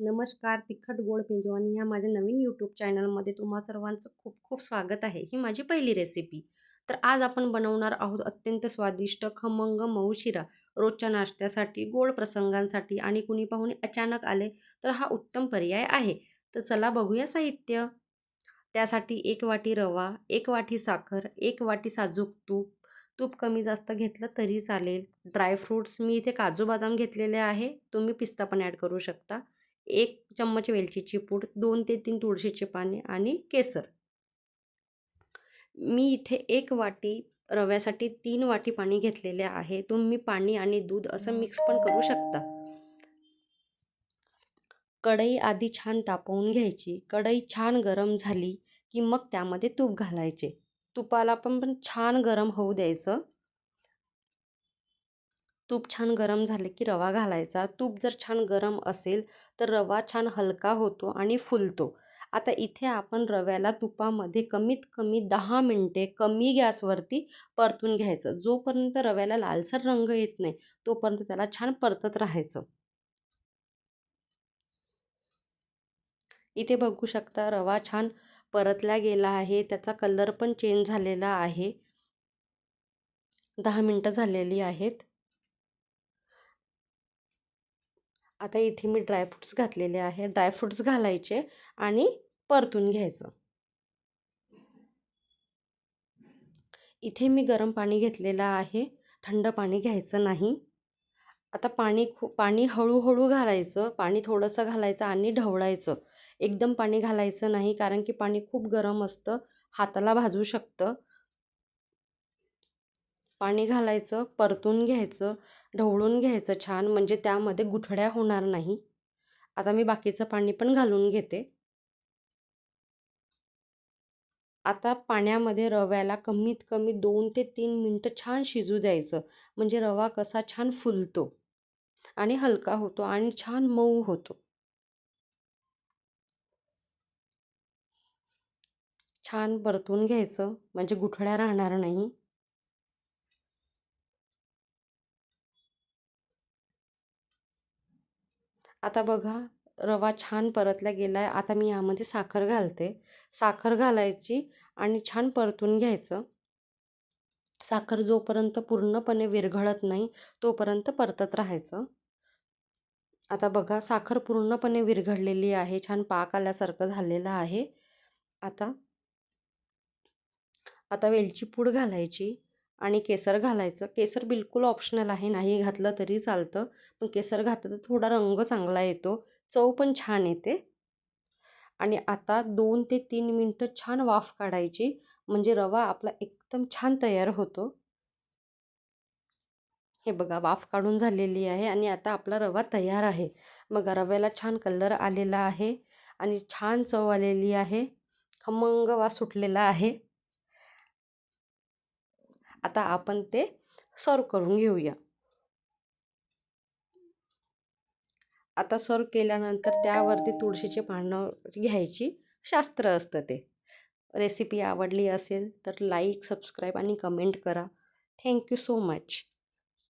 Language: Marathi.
नमस्कार तिखट गोड पिंजवानी ह्या माझ्या नवीन यूट्यूब चॅनलमध्ये तुम्हा सर्वांचं खूप खूप स्वागत आहे. ही माझी पहिली रेसिपी तर आज आपण बनवणार आहोत अत्यंत स्वादिष्ट खमंग मऊ शिरा. रोजच्या नाश्त्यासाठी गोड प्रसंगांसाठी आणि कुणी पाहुणे अचानक आले तर हा उत्तम पर्याय आहे. तर चला बघूया साहित्य. त्यासाठी एक वाटी रवा एक वाटी साखर एक वाटी साजूक तूप. तूप कमी जास्त घेतलं तरी चालेल. ड्रायफ्रूट्स मी इथे काजू बदाम घेतलेले आहे. तुम्ही पिस्ता पण ॲड करू शकता. एक चम्मच वेलचीची पूड दोन ते तीन तुळशीचे पाने आणि केसर. मी इथे एक वाटी रव्यासाठी तीन वाटी पाणी घेतलेले आहे. तुम्ही पाणी आणि दूध असं मिक्स पण करू शकता. कढई आधी छान तापवून घ्यायची. कढई छान गरम झाली की मग त्यामध्ये तूप घालायचे. तुपाला पण पण छान गरम होऊ द्यायचं. तूप छान गरम झाले की रवा घालायचा. तूप जर छान गरम असेल तर रवा छान हलका होतो आणि फुलतो. आता इथे आपण रव्याला तुपामध्ये कमीत कमी दहा मिनटे कमी गॅसवरती परतून घ्यायचं. जोपर्यंत रव्याला लालसर रंग येत नाही तोपर्यंत त्याला छान परतत राहायचं. इथे बघू शकता रवा छान परतला गेला आहे. त्याचा कलर पण चेंज झालेला आहे. दहा मिनटं झालेली आहेत. आता इथे मी ड्रायफ्रूट्स घातलेले आहे. ड्रायफ्रूट्स घालायचे आणि परतून घ्यायचं. इथे मी गरम पाणी घेतलेलं आहे. थंड पाणी घ्यायचं नाही. आता पाणी खू पाणी हळूहळू घालायचं. पाणी थोडंसं घालायचं आणि ढवळायचं. एकदम पाणी घालायचं नाही कारण की पाणी खूप गरम असतं. हाताला भाजू शकतं. पाणी घालायचं परतून घ्यायचं. ढवळून घ्यायचं छान म्हणजे त्यामध्ये गुठड्या होणार नाही. आता मी बाकीचं पाणी पण घालून घेते. आता पाण्यामध्ये रव्याला कमीत कमी दोन ते तीन मिनटं छान शिजू द्यायचं. म्हणजे रवा कसा छान फुलतो आणि हलका होतो आणि छान मऊ होतो. छान परतून घ्यायचं म्हणजे गुठळ्या राहणार नाही. आता बघा रवा छान परतला गेला आहे आता मी यामध्ये साखर घालते. साखर घालायची आणि छान परतून घ्यायचं. साखर जोपर्यंत पूर्णपणे विरघळत नाही तोपर्यंत परतत राहायचं. आता बघा साखर पूर्णपणे विरघळलेली आहे. छान पाक आल्यासारखं झालेलं आहे. आता आता वेलची पूड घालायची. आणि केसर घालायचं. केसर बिलकुल ऑप्शनल आहे. नाही घातलं तरी चालतं. पण केसर घातलं तर थोडा रंग चांगला येतो. चव पण छान येते. आणि आता दोन ते तीन मिनटं छान वाफ काढायची. म्हणजे रवा आपला एकदम छान तयार होतो. हे बघा वाफ काढून झालेली आहे आणि आता आपला रवा तयार आहे. बघा रव्याला छान कलर आलेला आहे आणि छान चव आलेली आहे. खमंग वास सुटलेला आहे. आता आपण ते सर्व करून घेऊया. आता सर्व केल्यानंतर त्यावरती तुळशीचे पानं घ्यायची शास्त्र असतं ते. रेसिपी आवडली असेल तर लाईक सबस्क्राईब आणि कमेंट करा. Thank you so much.